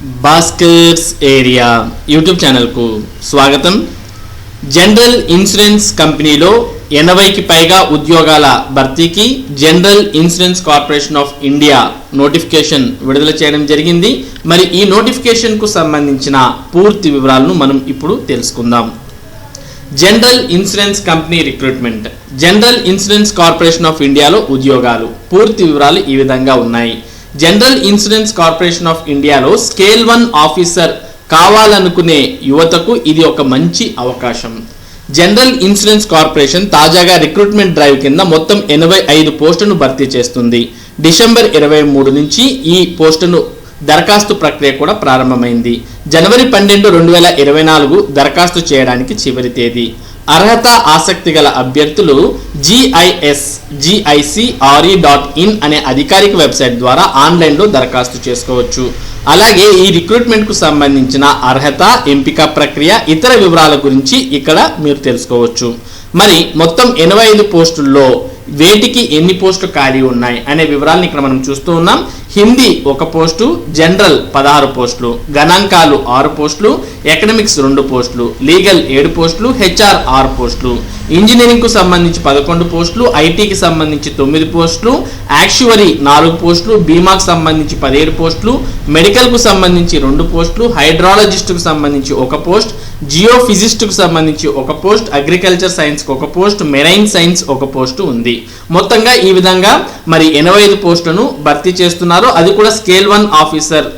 Bhaskar's area YouTube ఛానల్కు స్వాగతం. General insurance కంపెనీలో ఎనభైకి పైగా ఉద్యోగాల భర్తీకి general insurance corporation of India notification విడుదల చేయడం జరిగింది. మరి ఈ నోటిఫికేషన్కు సంబంధించిన పూర్తి వివరాలను మనం ఇప్పుడు తెలుసుకుందాం. General insurance company recruitment general insurance corporation of ఇండియాలో ఉద్యోగాలు. పూర్తి వివరాలు ఈ విధంగా ఉన్నాయి. జనరల్ ఇన్సూరెన్స్ కార్పొరేషన్ ఆఫ్ ఇండియాలో స్కేల్ వన్ ఆఫీసర్ కావాలనుకునే యువతకు ఇది ఒక మంచి అవకాశం. జనరల్ ఇన్సూరెన్స్ కార్పొరేషన్ తాజాగా రిక్రూట్మెంట్ డ్రైవ్ కింద మొత్తం ఎనభై ఐదు పోస్టును భర్తీ చేస్తుంది. డిసెంబర్ ఇరవై మూడు నుంచి ఈ పోస్టును దరఖాస్తు ప్రక్రియ కూడా ప్రారంభమైంది. జనవరి పన్నెండు రెండు వేల ఇరవై నాలుగు దరఖాస్తు చేయడానికి చివరి తేదీ. అర్హత ఆసక్తి గల అభ్యర్థులు జిఐఎస్ జిఐసిఆర్ఈ డాట్ ఇన్ అనే అధికారిక వెబ్సైట్ ద్వారా ఆన్లైన్లో దరఖాస్తు చేసుకోవచ్చు. అలాగే ఈ రిక్రూట్మెంట్కు సంబంధించిన అర్హత ఎంపిక ప్రక్రియ ఇతర వివరాల గురించి ఇక్కడ మీరు తెలుసుకోవచ్చు. మరి మొత్తం ఎనభై ఐదు పోస్టుల్లో వేటికి ఎన్ని పోస్టులు ఖాళీ ఉన్నాయి అనే వివరాలను ఇక్కడ మనం చూస్తూ ఉన్నాం. హిందీ ఒక పోస్టు జనరల్ పదహారు పోస్టులు గణాంకాలు ఆరు పోస్టులు ఎకనమిక్స్ రెండు పోస్టులు లీగల్ ఏడు పోస్టులు హెచ్ఆర్ ఆరు పోస్టులు. ఇంజనీరింగ్కు సంబంధించి పదకొండు పోస్టులు ఐటీకి సంబంధించి తొమ్మిది పోస్టులు యాక్చువరీ నాలుగు పోస్టులు బీమాకు సంబంధించి పదిహేడు పోస్టులు మెడికల్కు సంబంధించి రెండు పోస్టులు హైడ్రాలజిస్టుకు సంబంధించి ఒక పోస్ట్ జియోఫిజిస్ట్కు సంబంధించి ఒక పోస్ట్ అగ్రికల్చర్ సైన్స్కి ఒక పోస్ట్ మెరైన్ సైన్స్ ఒక పోస్టు ఉంది. మొత్తంగా ఈ విధంగా మరి ఎనభై ఐదు పోస్టులను భర్తీ చేస్తున్నారు. అది కూడా స్కేల్ వన్ ఆఫీసర్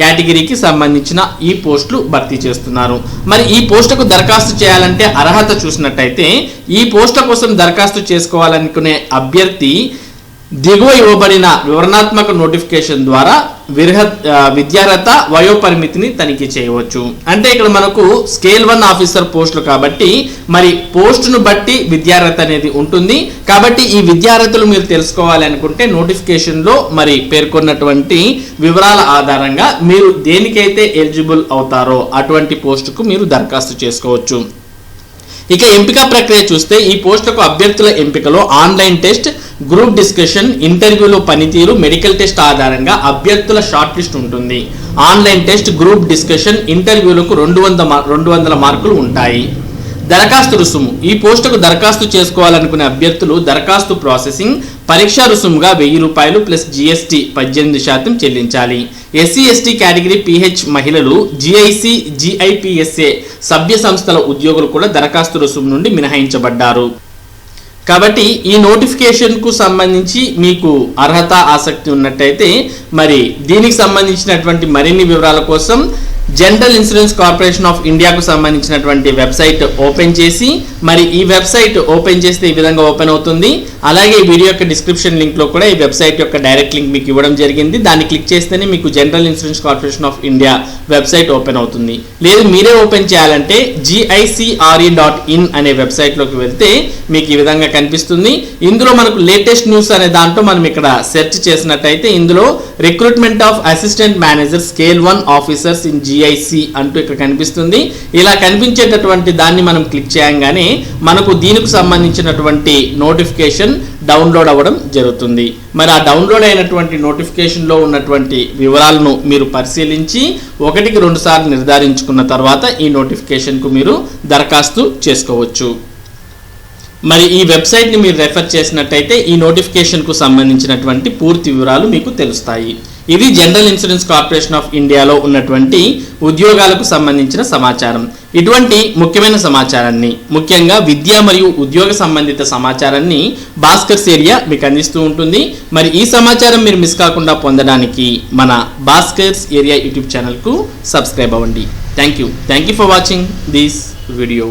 కేటగిరీకి సంబంధించిన ఈ పోస్టులు భర్తీ చేస్తున్నారు. మరి ఈ పోస్టుకు దరఖాస్తు చేయాలంటే అర్హత చూసినట్టయితే ఈ పోస్టుల కోసం దరఖాస్తు చేసుకోవాలనుకునే అభ్యర్థి దిగువ ఇవ్వబడిన వివరణాత్మక నోటిఫికేషన్ ద్వారా విరహ విద్యార్హత వయోపరిమితిని తనిఖీ చేయవచ్చు. అంటే ఇక్కడ మనకు స్కేల్ వన్ ఆఫీసర్ పోస్టులు కాబట్టి మరి పోస్టును బట్టి విద్యార్హత అనేది ఉంటుంది. కాబట్టి ఈ విద్యార్హతలు మీరు తెలుసుకోవాలి అనుకుంటే నోటిఫికేషన్లో మరి పేర్కొన్నటువంటి వివరాల ఆధారంగా మీరు దేనికైతే ఎలిజిబుల్ అవుతారో అటువంటి పోస్టుకు మీరు దరఖాస్తు చేసుకోవచ్చు. ఇక ఎంపిక ప్రక్రియ చూస్తే ఈ పోస్టులకు అభ్యర్థుల ఎంపికలో ఆన్లైన్ టెస్ట్ గ్రూప్ డిస్కషన్ ఇంటర్వ్యూలో పనితీరు మెడికల్ టెస్ట్ ఆధారంగా అభ్యర్థుల షార్ట్ లిస్ట్ ఉంటుంది. ఆన్లైన్ టెస్ట్ గ్రూప్ డిస్కషన్ ఇంటర్వ్యూలకు రెండు వంద రెండు వందల మార్కులు ఉంటాయి. దరఖాస్తు రుసుము ఈ పోస్టుకు దరఖాస్తు చేసుకోవాలనుకునే అభ్యర్థులు దరఖాస్తు ప్రాసెసింగ్ పరీక్షా రుసుముగా వెయ్యి రూపాయలు ప్లస్ జిఎస్టి పద్దెనిమిది శాతం చెల్లించాలి. ఎస్సీ ఎస్టీ కేటగిరీ పిహెచ్ మహిళలు జిఐసి జిఐపిఎస్ఏ సభ్య సంస్థల ఉద్యోగులు కూడా దరఖాస్తు రుసుము నుండి మినహాయించబడ్డారు. కాబట్టి ఈ నోటిఫికేషన్కు సంబంధించి మీకు అర్హత ఆసక్తి ఉన్నట్టయితే మరి దీనికి సంబంధించినటువంటి మరిన్ని వివరాల కోసం జనరల్ ఇన్సూరెన్స్ కార్పొరేషన్ ఆఫ్ ఇండియాకు సంబంధించినటువంటి వెబ్సైట్ ఓపెన్ చేసి మరి ఈ వెబ్సైట్ ఓపెన్ చేస్తే ఈ విధంగా ఓపెన్ అవుతుంది. అలాగే ఈ వీడియో యొక్క డిస్క్రిప్షన్ లింక్లో కూడా ఈ వెబ్సైట్ యొక్క డైరెక్ట్ లింక్ మీకు ఇవ్వడం జరిగింది. దాన్ని క్లిక్ చేస్తేనే మీకు general insurance corporation of India website open అవుతుంది. లేదు మీరే ఓపెన్ చేయాలంటే జిఐసిఆర్ఈ డాట్ ఇన్ అనే వెబ్సైట్లోకి వెళ్తే మీకు ఈ విధంగా కనిపిస్తుంది. ఇందులో మనకు లేటెస్ట్ న్యూస్ అనే దాంట్లో మనం ఇక్కడ సెర్చ్ చేసినట్టయితే ఇందులో recruitment of assistant manager scale one officers in GIC అంటూ ఇక్కడ కనిపిస్తుంది. ఇలా కనిపించేటటువంటి దాన్ని మనం క్లిక్ చేయంగానే మనకు దీనికి సంబంధించినటువంటి నోటిఫికేషన్ డౌన్లోడ్ అవ్వడం జరుగుతుంది. మరి ఆ డౌన్లోడ్ అయినటువంటి నోటిఫికేషన్లో ఉన్నటువంటి వివరాలను మీరు పరిశీలించి ఒకటికి రెండు సార్లు నిర్ధారించుకున్న తర్వాత ఈ నోటిఫికేషన్కు మీరు దరఖాస్తు చేసుకోవచ్చు. మరి ఈ వెబ్సైట్ని మీరు రెఫర్ చేసినట్టయితే ఈ నోటిఫికేషన్కు సంబంధించినటువంటి పూర్తి వివరాలు మీకు తెలుస్తాయి. ఇది జనరల్ ఇన్సూరెన్స్ కార్పొరేషన్ ఆఫ్ ఇండియాలో ఉన్నటువంటి ఉద్యోగాలకు సంబంధించిన సమాచారం. ఇటువంటి ముఖ్యమైన సమాచారాన్ని ముఖ్యంగా విద్య మరియు ఉద్యోగ సంబంధిత సమాచారాన్ని భాస్కర్స్ ఏరియా మీకు అందిస్తూ ఉంటుంది. మరి ఈ సమాచారం మీరు మిస్ కాకుండా పొందడానికి మన భాస్కర్స్ ఏరియా యూట్యూబ్ ఛానల్కు సబ్స్క్రైబ్ అవ్వండి. Thank you thank you for watching this video.